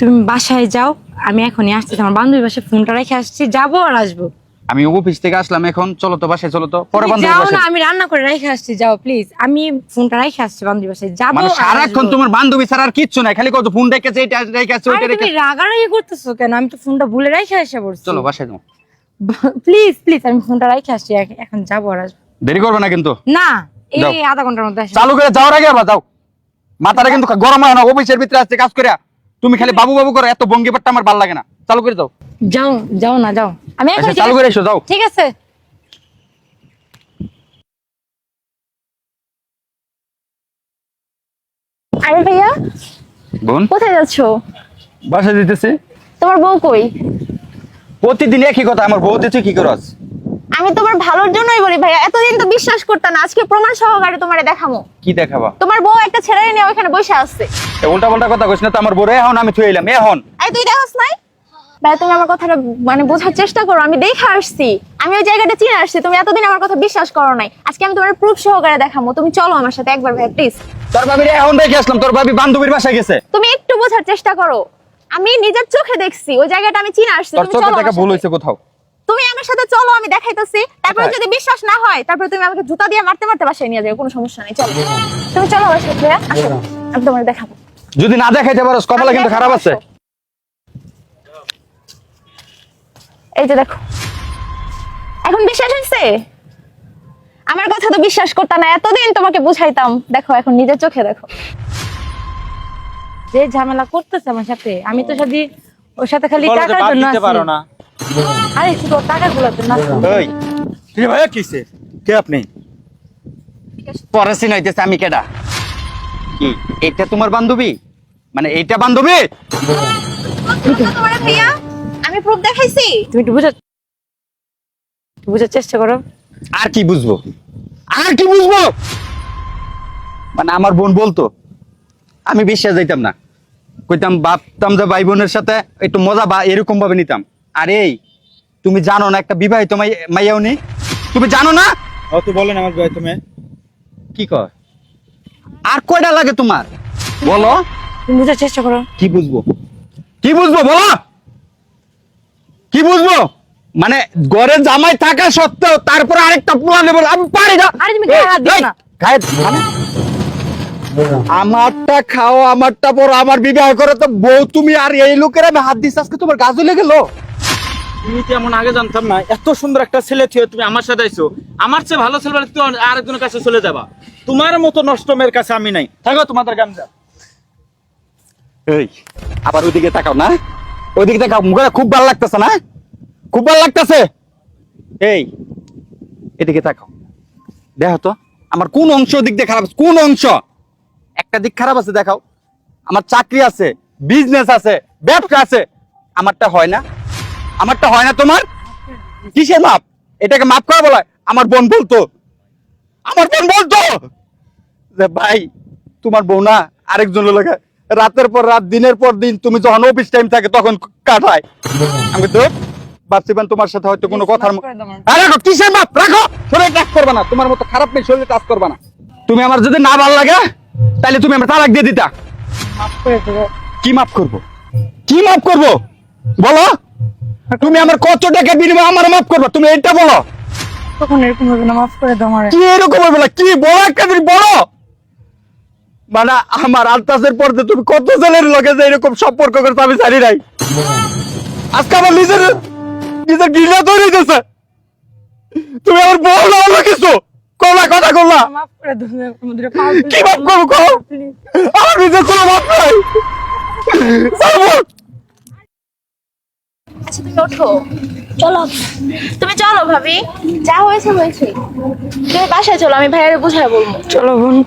তুমি বাসায় যাও আমি এখনই আসছি আমার বান্ধবীর বাসায় ফোনটা রেখে আসছি যাব আর আসব। আমি অফিস থেকে আসলাম এখন চলো তো বাসায় চলো তো। পরে বান্ধবীর যাও না বাসায় আমি রান্না করে রেখে আসছি যাও প্লিজ। আমি ফোনটা রেখে আসছি বান্ধবীর বাসায় যাব মানে আর সারাক্ষণ আসব। তোমার বান্ধবী ছাড়া আর কিচ্ছু নাই খালি কত ফোন রেখেছে এটা রেখেছে ওইটা আরে তুমি রেখেছে রাগারাগি করতেছো কেন? আমি তো ফোনটা ভুলে রেখে এসে পড়ছি। চলো বাসায় যাও। প্লিজ প্লিজ আমি ফোনটা রেখে আসছি এখ- এখন যাব আর আসব। দেরি করবে না কিন্তু। না এই আধা ঘণ্টার মধ্যে আসব। চালু করে যাওয়ার আগে আবার যাও। মাথাটা কিন্তু গরম হয় না অফিসের ভিতরে আসছে কাজ করে তুমি খালি বাবু বাবু করো এত বঙ্গি পাট্টা আমার ভালো লাগে না। চালু করে দাও। যাও যাও না যাও। আমি এখন আচ্ছা চালু করে এসো যাও। ঠিক আছে। আরে ভাইয়া বোন। কোথায় যাচ্ছো? বাসায় দিতেছি তোমার বউ কই? প্রতিদিন একই কথা আমার বউ দিচ্ছে কি করস আমি তোমার ভালোর জন্যই বলি ভাইয়া এতদিন তো বিশ্বাস করতে না আজকে প্রমাণ সহকারে তোমারে দেখামো। কি দেখাবা? তোমার বউ একটা ছেলে নিয়ে ওইখানে বসে আছে। উল্টা পাল্টা কথা কইস না তো আমার বউ এখন আমি থুয়ে এলাম এখন। এই তুই দেখোস নাই? ভাইয়া তুমি আমার কথাটা মানে বোঝার চেষ্টা করো আমি দেখে আসছি। আমি ওই জায়গাটা চিনে আসছি তুমি এতদিন আমার কথা বিশ্বাস করো নাই। আজকে আমি তোমার প্রুফ সহকারে দেখামো তুমি চলো আমার সাথে একবার ভাই প্লিজ তোর ভাবির এখন দেখে আসলাম তোর ভাবি বান্ধবীর বাসায় গেছে। তুমি একটু বোঝার চেষ্টা করো। আমি নিজের চোখে দেখছি ওই জায়গাটা আমি চিনে আসছি তোর তুমি চোখে দেখা ভুল। হয়েছে কোথাও। তুমি আমার সাথে চলো আমি দেখাইতেছি। তারপরে কোথায়? যদি বিশ্বাস না হয় তারপরে তুমি আমাকে জুতা দিয়ে মারতে মারতে বাসায় নিয়ে যাবে কোনো সমস্যা নেই। চলো। তুমি চলো আমার সাথে আসো। আমি তোমার দেখাবো। যদি না দেখাইতে পারো কপালে কিন্তু খারাপ আছে। এই যে দেখো। এখন বিশ্বাস হয়েছে? আমার কথা তো বিশ্বাস করতাম না এতদিন তোমাকে বুঝাইতাম। দেখো এখন নিজের চোখে দেখো। যে ঝামেলা করতেছে আমার সাথে আমি তো সাথে ওর সাথে খালি টাকার জন্য আছি। না আরে টাকা জন্য আছি। এই রে কিসে কে আপনি? পরে চিনাইতেছে আমি কেডা? কি? এটা তোমার বান্ধবী? মানে এইটা বান্ধবী? আমি প্রুফ দেখাইছি। তুমি একটু বুঝার চেষ্টা করো। আর কি বুঝব? আর কি বুঝব? মানে আমার বোন বলতো আমি বিশ্বাস যাইতাম না। কইতাম ভাবতাম যে ভাই বোনের সাথে একটু মজা বা এরকম ভাবে নিতাম। আর এই তুমি জানো না একটা বিবাহিত মাই- মাইয়াও নেই তুমি জানো না? ও তো বলেন আমার ভাই তুমি কি কর আর কয়টা লাগে তোমার? বলো। তুমি বুঝার চেষ্টা করো। কি বুঝব? কি বুঝব বলো। কি বুঝব? মানে ঘরে জামাই থাকা সত্ত্বেও তারপরে আরেকটা পোলা নেব আমি পারি না। আরে তুমি গায়ে হাত দিও না। গায়ে মানে? আমারটা খাও আমারটা পর আমার বিবাহ করে। তো বউ তুমি আর এই লোকের আমি হাত দিস আজকে তোমার গাছ লেগে গেলো। তুমি তো এমন আগে জানতাম না, এত সুন্দর একটা ছেলে থুয়ে তুমি আমার সাথে আইছো। আমার চেয়ে ভালো ছেলে তুমি আরেকজনের কাছে চলে যাবা। তোমার মতো নষ্ট মেয়ের কাছে আমি নাই। থাকো, তোমাদের গান এই, আবার ওইদিকে তাকাও না। ওইদিকে তাকাও, মুখে খুব ভালো লাগতেছে না? খুব ভালো লাগতেছে? এই, এদিকে তাকাও। দেখো তো, আমার কোন অংশ দিক দিয়ে খারাপ? কোন অংশ? একটা দিক খারাপ আছে, দেখাও। আমার চাকরি আছে বিজনেস আছে, ব্যবসা আছে। আমারটা হয় না। আমারটা হয় না তোমার? কিসের মাপ? এটাকে মাপ করা বলা আমার বোন বলতো। আমার বোন বলতো! যে ভাই তোমার বউ না আরেকজন লোক রাতের পর রাত দিনের পর দিন তুমি যখন অফিস টাইম থাকে তখন কাটায়। আমি তো ভাবছিলাম তোমার সাথে হয়তো কোনো কথার রাখো কিসের মাপ? রাখো! শরীরে কাজ করবে না। তোমার মতো খারাপ নেই শরীরে কাজ করবে না। তুমি আমার যদি না ভালো লাগে তাহলে তুমি আমার তালাক দিয়ে দিতা। কি মাপ করব? কি মাপ করব? বলো! তুমি আমার কত টাকা বিনিময়ে আমার মাপ করবে? তুমি এইটা বলো। তখন এরকম হবে না মাফ করে দাও আমার। কি এরকম বলো কি বলো একটা দিন বলো। মানে আমার আলতাসের পর তুমি কত ছেলের লগে যে এরকম সম্পর্ক করতে আমি জানি নাই। আজকে আমার নিজের নিজের গিলা তৈরি হইতেছে তুমি আমার বউ না হলো কিছু? কলা কথা কলা মাফ করে দাও কি করব আমার নিজের কোনো নাই। ওঠো। চলো। তুমি চলো ভাবি। যা হয়েছে হয়েছে। তুমি বাসায় চলো, আমি ভাইয়ারে বুঝায় বলব। চলো বোন।